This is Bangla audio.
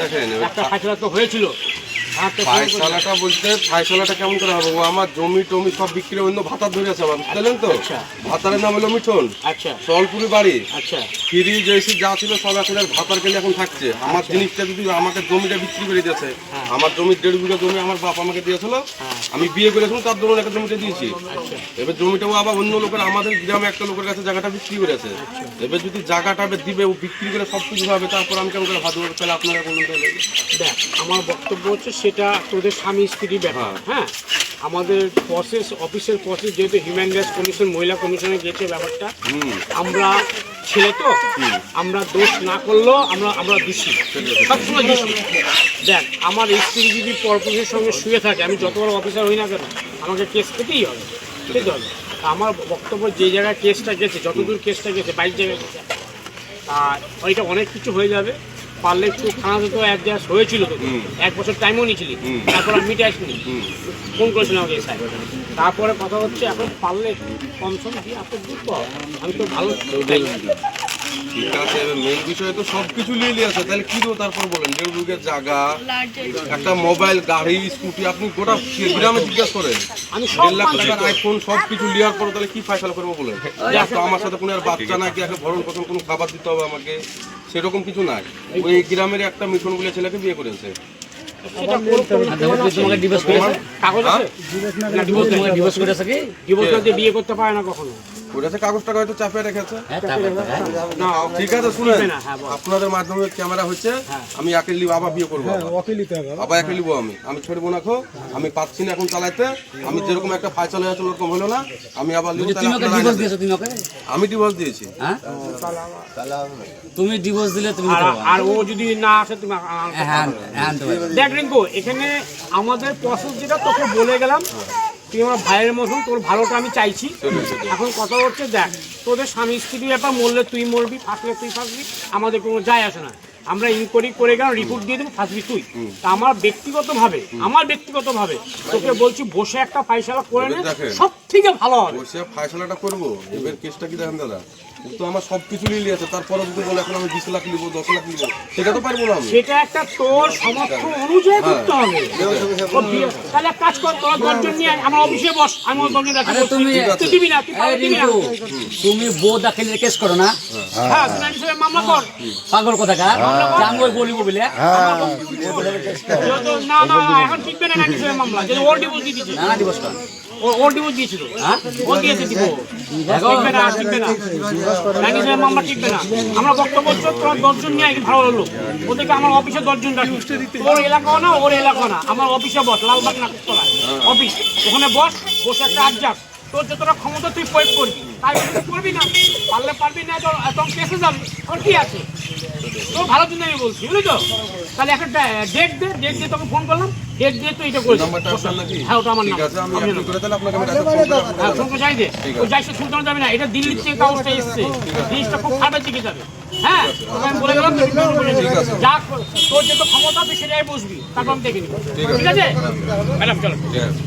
দেখেন একটা তো হয়েছিল। বলতে কেমন করে হবে? ও আমার জমি টমি সব বিক্রি অন্য ভাতার ধরে আছে আমার বুঝলেন তো? আচ্ছা। নাম হলো মিঠন। আচ্ছা। সলপুরি বাড়ি। আচ্ছা। ফ্রিজ এসি যা ছিল সব এখন ভাতার কেলে এখন থাকছে। আমার জিনিসটা যদি আমাকে জমিটা বিক্রি করে দিয়েছে হ্যাঁ। আমার জমির দেড় বিঘা জমি আমার বাপ আমাকে দিয়েছিল হ্যাঁ। আমি বিয়ে করেছিলাম তার জন্য একটা জমিটা দিয়েছি। এবার জমিটাও আবার অন্য লোকের আমাদের গ্রামে একটা লোকের কাছে জায়গাটা বিক্রি করেছে। এবার যদি জায়গাটা দিবে ও বিক্রি করে সব কিছু হবে তারপর আমি কেমন করে ভাত তাহলে আপনারা বলুন তাহলে। দেখ আমার বক্তব্য হচ্ছে সেটা তোদের স্বামী স্ত্রী ব্যাপার হ্যাঁ। আমাদের প্রসেস অফিসের প্রসেস যেহেতু হিউম্যান রাইটস কমিশন মহিলা কমিশনে গেছে ব্যাপারটা আমরা ছেলে তো আমরা দোষ না করলেও আমরা আমরা দোষী সবসময় দোষী। দেখ আমার স্ত্রী যদি পরপুরুষের সঙ্গে শুয়ে থাকে আমি যত বড় অফিসার হই না কেন আমাকে কেস পেতেই হবে পেতে হবে। তা আমার বক্তব্য যে জায়গায় কেসটা গেছে যতদূর কেসটা গেছে বাইশ জায়গায় গেছে আর ওইটা অনেক কিছু হয়ে যাবে। পারলে একটু খানা তো অ্যাডজাস্ট হয়েছিল তো। এক বছর টাইমও নিয়েছিলি। তারপর আমি মিটে আসিনি। ফোন করেছিলাম আমাকে স্যার তারপরে কথা হচ্ছে এখন পারলে কম সম দিয়ে আপনার আমি তো ভালো ঠিক আছে মেন বিষয় তো সব কিছু নিয়ে নিয়ে আছে তাহলে কি দেবো তারপর বলেন জায়গা একটা মোবাইল গাড়ি স্কুটি আপনি গোটা গ্রামে জিজ্ঞাসা করেন। আমি দেড় লাখ টাকার আইফোন সব কিছু নেওয়ার পর তাহলে কি ফাইসাল করব বলেন? তো আমার সাথে কোনো আর বাচ্চা নাকি ভরণ পোষণ কোনো খাবার দিতে হবে আমাকে? সেরকম কিছু নাই। ওই গ্রামের একটা মিশন বলে ছেলেকে বিয়ে করেছে। সেটা করুক, করুক, তোমাকে ডিভোর্স করেছে? কাগজ আছে? না ডিভোর্স তোমাকে ডিভোর্স করেছে কি? ডিভোর্স না দিয়ে বিয়ে করতে পারে না কখনো। করেছে কাগজ টাকা হয়তো চাপে রেখেছে? হ্যাঁ হ্যাঁ। না ঠিক আছে শুনেন। দিবে না, হ্যাঁ। আপনাদের মাধ্যমে ক্যামেরা হচ্ছে। আমি একে লিব আবার বিয়ে করব আবার। একে লিবো আমি। আমি ছড়বো না খো আমি পাচ্ছি না এখন চালাইতে। আমি যেরকম একটা ফাইসাল হয়েছে ওরকম হলো না। আমি আবার লিবো তুমি তাহলে ওকে আপনারা ডিভোর্স আইন আছে। দিয়েছ তুমি ওকে? আমি ডিভোর্স দিয়েছি। হ্যাঁ? তুমি ডিভোর্স দিলে তুমি আর ও যদি না আসে তুমি হ্যাঁ হ্যাঁ হ্যাঁ দেখ রিঙ্কু এখানে আমাদের প্রসেস যেটা তোকে বলে গেলাম। তুই আমার ভাইয়ের মতন তোর ভালোটা আমি চাইছি। এখন কথা হচ্ছে দেখ তোদের স্বামী স্ত্রী ব্যাপার মরলে তুই মরবি ফাঁসলে তুই ফাঁসবি আমাদের কোনো যায় আসে না। আমরা ইনকোয়ারি করে গেলাম রিপোর্ট দিয়ে দেবো ফাঁসবি তুই। তা আমার ব্যক্তিগতভাবে আমার ব্যক্তিগতভাবে তোকে বলছি বসে একটা ফাইসলা করে নে সব থেকে ভালো হবে। বসে ফাইসালাটা করব? এবার কেসটা কি দেখেন দাদা? ও তো আমার সব কিছু নিয়ে আছে তারপরে যদি বলে এখন আমি বিশ লাখ নিবো দশ লাখ নিবো সেটা তো পারব না আমি। সেটা একটা তোর সমর্থ অনুযায়ী করতে হবে। ও বিয়ে- তাহলে এক কাজ কর তোরা দশজন নিয়ে আয়, আমার অফিসে বস আমি ওর দশজন রাখি আরে তুমি তুই দিবি না তুই এই দিবি না। রিঙ্কু তুমি বউ দাখিলে কেস করো না। হ্যাঁ। নাকি সাহেব মামলা কর। পাগল কোথাকার? যে বলিব বলে না না না, এখন টিকবে না নাকি মামলা। যদি ওর ডিভোর্স দিয়ে দিচ্ছে না না ডিভোর্স ওর ডিভোর্স দিয়েছিল। হ্যাঁ? ও দিয়েছে দিব টিকবে না টিকবে না। নাকি সাহেব মামলা টিকবে না। আমরা বক্তব্য হচ্ছে দশজন নিয়ে আয়, ভালো হলো ওদেরকে আমার অফিসে দশজন রাখি। ওর এলাকাও না ওর এলাকা না। আমার অফিসে বস লালবাগ নাকতলা অফিস ওখানে বস বসে একটা আজ্জাক তোর যতটা ক্ষমতা তুই প্রয়োগ করবি। তাই তুই করবি না। পারলে পারবি না তো তখন কেসে যাবি। তোর কি আছে? তোর ভালোর জন্য আমি বলছি বুঝলি তো তাহলে একটা ডেট দে ডেট দিয়ে তোকে ফোন করলাম ডেট দিয়ে তুই এটা নাকি? হ্যাঁ ওটা আমার নাম আছে আমি আমি অ্যাপ্লাই করে তাহলে আপনাকে আমি রাতে ফোন করে আপনাকে হ্যাঁ ফোন করে যাই দে ও যাইছে সুলতান যাবে না এটা দিল্লির থেকে কাগজটা এসছে। জিনিসটা খুব খারাপের দিকে যাবে। হ্যাঁ তোকে আমি বলে গেলাম। যা তোর যত ক্ষমতা তুই সেটাই বসবি তারপর আমি দেখে নিবো। ঠিক আছে। ম্যাডাম চলো। ঠিক আছে।